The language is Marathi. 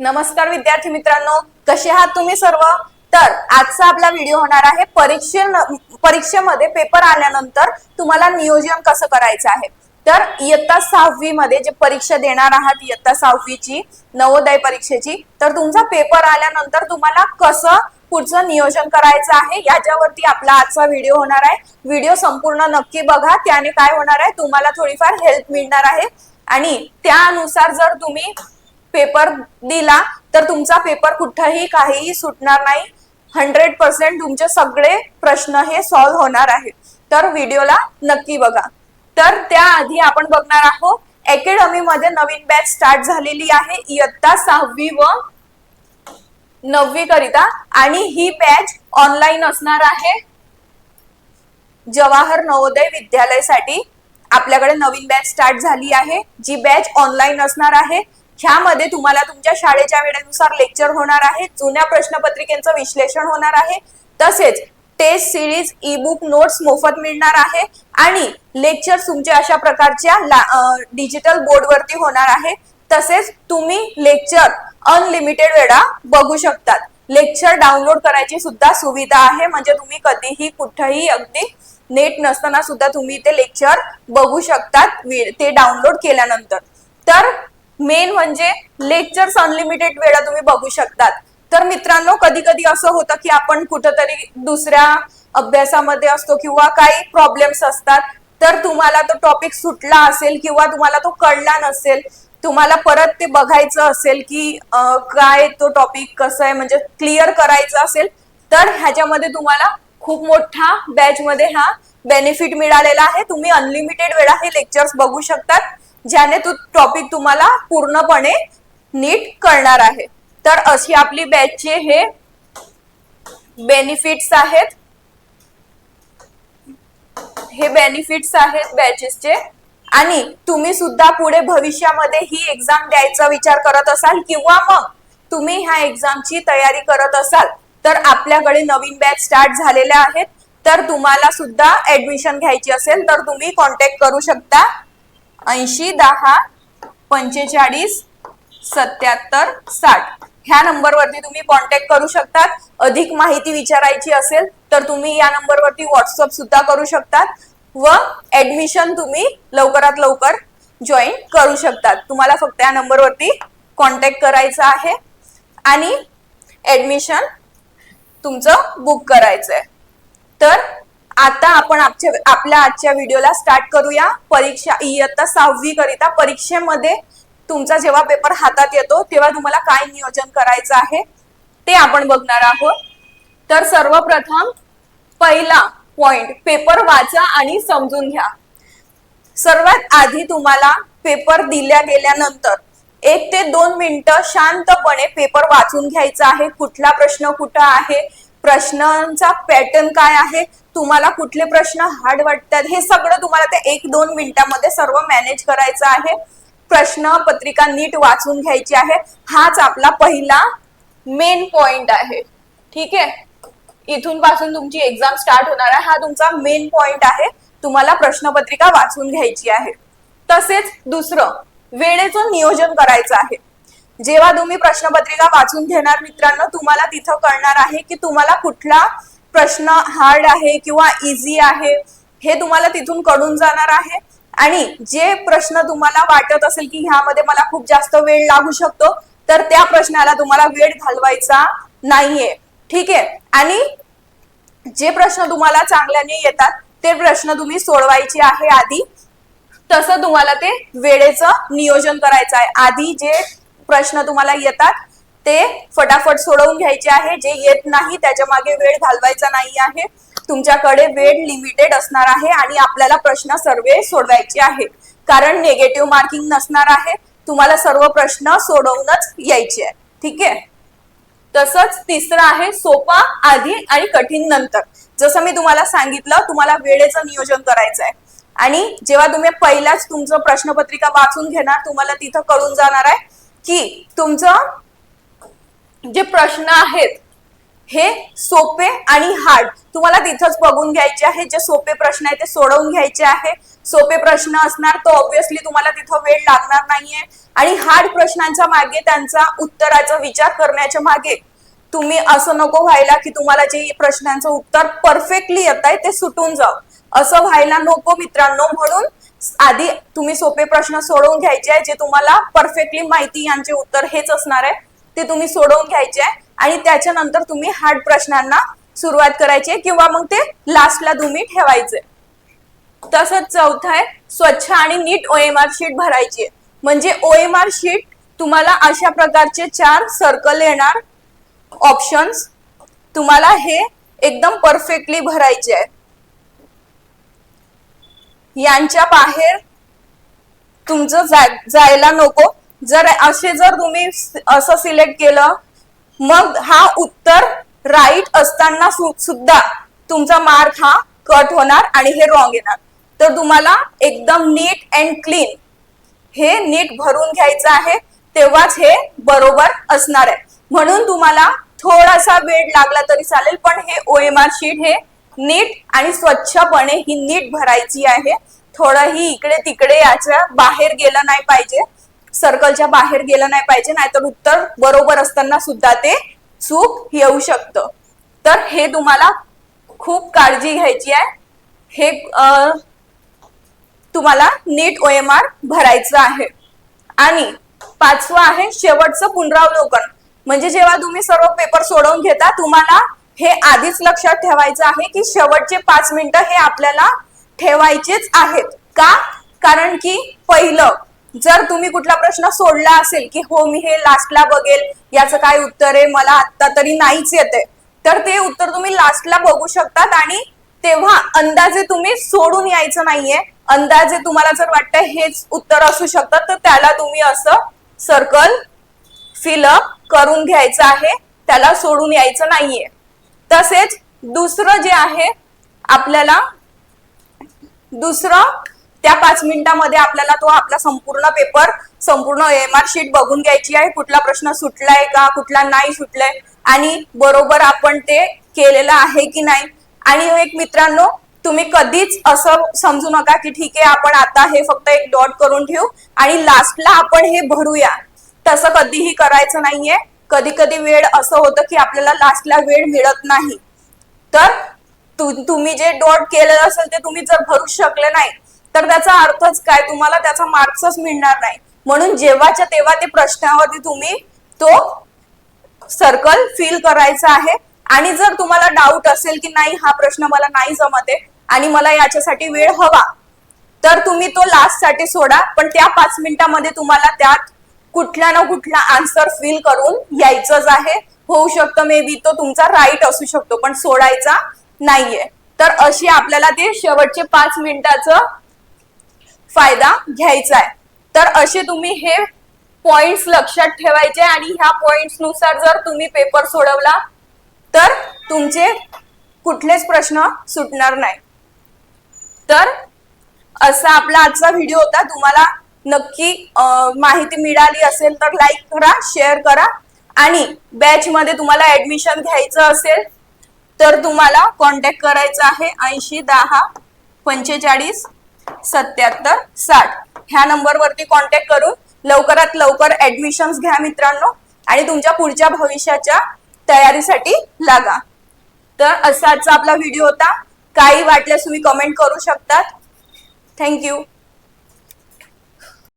नमस्कार विद्यार्थी मित्रांनो कसे आहात तुम्ही सर्व? तर आजचा आपला व्हिडिओ होणार आहे परीक्षे परीक्षेमध्ये पेपर आल्यानंतर तुम्हाला नियोजन कसं करायचं आहे. तर इयत्ता सहावी मध्ये जे परीक्षा देणार आहात इयत्ता सहावीची नवोदय परीक्षेची तर तुमचा पेपर आल्यानंतर तुम्हाला कसं पुढचं नियोजन करायचं आहे याच्यावरती आपला आजचा व्हिडिओ होणार आहे. व्हिडिओ संपूर्ण नक्की बघा त्याने काय होणार आहे तुम्हाला थोडीफार हेल्प मिळणार आहे. आणि त्यानुसार जर तुम्ही पेपर दिला तर तुमचा पेपर कुठंही काहीही सुटणार नाही. हंड्रेड पर्सेंट तुमचे सगळे प्रश्न हे सॉल्व्ह होणार आहे तर व्हिडिओला नक्की बघा. तर त्याआधी आपण बघणार आहोत अकॅडमी मध्ये नवीन बॅच स्टार्ट झालेली आहे. इयत्ता सहावी व नववी करिता. आणि ही बॅच ऑनलाईन असणार आहे. जवाहर नवोदय विद्यालयासाठी आपल्याकडे नवीन बॅच स्टार्ट झाली आहे. जी बॅच ऑनलाईन असणार आहे. ह्यामध्ये तुम्हाला तुमच्या शाळेच्या वेळेनुसार लेक्चर होणार आहे जुन्या प्रश्नपत्रिकेचं विश्लेषण होणार आहे तसेच test series e book notes मोफत मिळणार आहे आणि लेक्चर तुमच्या अशा प्रकारच्या डिजिटल बोर्डवरती होणार आहे. तसेच तुम्ही लेक्चर अनलिमिटेड वेळा बघू शकतात. लेक्चर डाउनलोड करायची सुद्धा सुविधा आहे म्हणजे तुम्ही कधीही कुठेही अगदी नेट नसताना सुद्धा तुम्ही ते लेक्चर बघू शकतात ते डाउनलोड केल्यानंतर. तर मेन म्हणजे लेक्चर्स अनलिमिटेड वेळा तुम्ही बघू शकतात. तर मित्रांनो कधी कधी असं होतं की आपण कुठंतरी दुसऱ्या अभ्यासामध्ये असतो किंवा काही प्रॉब्लेम्स असतात तर तुम्हाला तो टॉपिक सुटला असेल किंवा तुम्हाला तो कळला नसेल तुम्हाला परत ते बघायचं असेल की काय तो टॉपिक कसं आहे म्हणजे क्लिअर करायचं असेल तर ह्याच्यामध्ये तुम्हाला खूप मोठा बॅच मध्ये हा बेनिफिट मिळालेला आहे. तुम्ही अनलिमिटेड वेळा हे लेक्चर्स बघू शकतात. ज्याने तो टॉपिक तुम्हाला पूर्णपणे नीट कळणार आहे. तर अशी आपली बॅचचे हे बेनिफिट्स आहेत. हे बेनिफिट्स आहेत बॅचेसचे आणि तुम्ही सुद्धा पुढे भविष्यामध्ये ही एक्झाम द्यायचा विचार करत असाल किंवा मग तुम्ही ह्या एक्झामची तयारी करत असाल तर आपल्याकडे नवीन बॅच स्टार्ट झालेल्या आहेत. तर तुम्हाला सुद्धा ऍडमिशन घ्यायची असेल तर तुम्ही कॉन्टॅक्ट करू शकता. ऐंशी दहा पंचेचाळीस सत्याहत्तर साठ. ह्या नंबरवरती तुम्ही कॉन्टॅक्ट करू शकतात. अधिक माहिती विचारायची असेल तर तुम्ही या नंबरवरती व्हॉट्सअप सुद्धा करू शकतात व ऍडमिशन तुम्ही लवकरात लवकर जॉईन करू शकतात. तुम्हाला फक्त या नंबरवरती कॉन्टॅक्ट करायचं आहे आणि ऍडमिशन तुमचं बुक करायचं आहे तर आता आपण आजच्या आपल्या आजच्या व्हिडिओला स्टार्ट करूया. परीक्षा इयत्ता सहावी करिता परीक्षेमध्ये तुमचा जेव्हा पेपर हातात येतो तेव्हा तुम्हाला काय नियोजन करायचं आहे ते आपण बघणार आहोत. तर सर्वप्रथम पहिला पॉइंट पेपर वाचा आणि समजून घ्या. सर्वात आधी तुम्हाला पेपर दिल्या गेल्यानंतर एक ते दोन मिनिटं शांतपणे पेपर वाचून घ्यायचा आहे. कुठला प्रश्न कुठं आहे? प्रश्नांचा पॅटर्न काय आहे? तुम्हाला कुठले प्रश्न हार्ड वाटतात हे सगळं तुम्हाला ते एक दोन मिनिटामध्ये सर्व मॅनेज करायचं आहे. प्रश्न पत्रिका नीट वाचून घ्यायची आहे. हाच आपला पहिला मेन पॉइंट आहे. ठीक आहे? इथून पासून तुमची एक्झाम स्टार्ट होणार आहे. हा तुमचा मेन पॉइंट आहे. तुम्हाला प्रश्नपत्रिका वाचून घ्यायची आहे. तसेच दुसरं वेळेचं नियोजन करायचं आहे. जेव्हा तुम्ही प्रश्नपत्रिका वाचून घेणार मित्रांनो तुम्हाला तिथं कळणार आहे की तुम्हाला कुठला प्रश्न हार्ड आहे किंवा इझी आहे हे तुम्हाला तिथून कळून जाणार आहे. आणि जे प्रश्न तुम्हाला वाटत असेल की ह्यामध्ये मला खूप जास्त वेळ लागू शकतो तर त्या प्रश्नाला तुम्हाला वेळ घालवायचा नाहीये. ठीक आहे? आणि जे प्रश्न तुम्हाला चांगल्याने येतात ते प्रश्न तुम्ही सोडवायचे आहे आधी. तसं तुम्हाला ते वेळेचं नियोजन करायचं आहे. आधी जे प्रश्न तुम्हाला येतात ते फटाफट सोडवून घ्यायचे आहे. जे येत नाही त्याच्यामागे वेळ घालवायचा नाही आहे. तुमच्याकडे वेळ लिमिटेड असणार आहे आणि आपल्याला प्रश्न सर्व सोडवायचे आहे. कारण नेगेटिव्ह मार्किंग नसणार आहे. तुम्हाला सर्व प्रश्न सोडवूनच यायचे आहे. ठीक आहे? तसंच तिसरं आहे सोपा आधी आणि कठीण नंतर. जसं मी तुम्हाला सांगितलं तुम्हाला वेळेचं नियोजन करायचं आहे. आणि जेव्हा तुम्ही पहिलाच तुमचं प्रश्नपत्रिका वाचून घेणार तुम्हाला तिथं कळून जाणार आहे की तुमचं जे प्रश्न आहेत हे सोपे आणि हार्ड तुम्हाला तिथंच बघून घ्यायचे आहे. जे सोपे प्रश्न आहे ते सोडवून घ्यायचे आहे. सोपे प्रश्न असणार तो ऑब्विसली तुम्हाला तिथं वेळ लागणार नाहीये. आणि हार्ड प्रश्नांच्या मागे त्यांचा उत्तराचा विचार करण्याच्या मागे तुम्ही असं नको व्हायला की तुम्हाला जे प्रश्नांचं उत्तर परफेक्टली येत आहे ते सुटून जाव. असं व्हायला नको मित्रांनो म्हणून आधी तुम्ही सोपे प्रश्न सोडवून घ्यायचे आहे जे तुम्हाला परफेक्टली माहिती यांचे उत्तर हेच असणार आहे. ते तुम्ही सोडवून घ्यायचे आहे आणि त्याच्यानंतर तुम्ही हार्ड प्रश्नांना सुरुवात करायची आहे किंवा मग ते लास्टला तुम्ही ठेवायचे. तसंच चौथं आहे स्वच्छ आणि नीट ओएमआर शीट भरायची आहे. म्हणजे ओएमआर शीट तुम्हाला अशा प्रकारचे चार सर्कल येणार ऑप्शन्स तुम्हाला हे एकदम परफेक्टली भरायचे आहे. यांच्या बाहेर तुमचं जायला नको. जर असे जर तुम्ही असं सिलेक्ट केलं मग हा उत्तर राईट असताना सुद्धा तुमचा मार्क हा कट होणार आणि हे रॉंग येणार. तर तुम्हाला एकदम नीट अँड क्लीन हे नीट भरून घ्यायचं आहे तेव्हाच हे बरोबर असणार आहे. म्हणून तुम्हाला थोडासा वेळ लागला तरी चालेल पण हे ओ एमा शीट हे नीट आणि स्वच्छपणे ही नीट भरायची आहे. थोडंही इकडे तिकडे याच्या बाहेर गेलं नाही पाहिजे. सर्कलच्या बाहेर गेलं नाही पाहिजे नाहीतर उत्तर बरोबर असताना सुद्धा ते चूक येऊ शकतं. तर हे तुम्हाला खूप काळजी घ्यायची आहे. हे तुम्हाला नीट ओएमआर भरायचं आहे. आणि पाचवं आहे शेवटचं पुनरावलोकन. म्हणजे जेव्हा तुम्ही सर्व पेपर सोडवून घेता तुम्हाला हे आधीच लक्षात ठेवायचं आहे की शेवटचे पाच मिनिटं हे आपल्याला ठेवायचेच आहेत. का? कारण की पहिलं जर तुम्ही कुठला प्रश्न सोडला असेल की हो मी हे लास्टला बघेल याचं काय उत्तर आहे मला आत्ता तरी नाहीच येते तर ते उत्तर तुम्ही लास्टला बघू शकतात आणि तेव्हा अंदाजे तुम्ही सोडून यायचं नाहीये. अंदाजे तुम्हाला जर वाटतं हेच उत्तर असू शकतं तर त्याला तुम्ही असं सर्कल फिलअप करून घ्यायचं आहे. त्याला सोडून यायचं नाहीये. तसेच दुसरं जे आहे आपल्याला दुसरं त्या पाच मिनिटामध्ये आपल्याला तो आपला संपूर्ण पेपर संपूर्ण एम आर शीट बघून घ्यायची आहे. कुठला प्रश्न सुटलाय का कुठला नाही सुटलाय. आणि बरोबर आपण ते केलेलं आहे की नाही. आणि एक मित्रांनो तुम्ही कधीच असं समजू नका की ठीक आहे आपण आता हे फक्त एक डॉट करून ठेवू आणि लास्टला आपण हे भरूया. तसं कधीही करायचं नाहीये. कधी कधी वेळ असं होतं की आपल्याला लास्टला वेळ मिळत नाही. तर तुम्ही जे डॉट केलेलं असेल ते तुम्ही जर भरू शकले नाही तर त्याचा अर्थच काय? तुम्हाला त्याचा मार्क्सच मिळणार नाही. म्हणून जेव्हाच्या तेव्हा ते प्रश्नावरती तुम्ही तो सर्कल फिल करायचा आहे. आणि जर तुम्हाला डाऊट असेल की नाही हा प्रश्न मला नाही जमत आहे आणि मला याच्यासाठी वेळ हवा तर तुम्ही तो लास्टसाठी सोडा. पण त्या पाच मिनिटामध्ये तुम्हाला त्यात कुठला ना कुठला आन्सर फिल करून यायचंच आहे. होऊ शकतं मे बी तो तुमचा राईट असू शकतो पण सोडायचा नाहीये. तर अशी आपल्याला ते शेवटचे पाच मिनिटाचं फायदा घ्यायचा आहे तर असे तुम्ही हे पॉइंट्स लक्षात ठेवायचे आणि ह्या पॉइंट्सनुसार जर तुम्ही पेपर सोडवला तर तुमचे कुठलेच प्रश्न सुटणार नाही. तर असा आपला आजचा व्हिडिओ होता. तुम्हाला नक्की माहिती मिळाली असेल तर लाईक करा शेअर करा आणि बॅच मध्ये तुम्हाला ऍडमिशन घ्यायचं असेल तर तुम्हाला कॉन्टॅक्ट करायचा आहे ऐंशी दहा पंचेचाळीस सत्याहत्तर साठ. ह्या नंबरवरती कॉन्टॅक्ट करून लवकरात लवकर ऍडमिशन घ्या मित्रांनो आणि तुमच्या पुढच्या भविष्याच्या तयारीसाठी लागा. तर असा आजचा आपला व्हिडिओ होता. काही वाटल्यास तुम्ही कमेंट करू शकतात. थँक्यू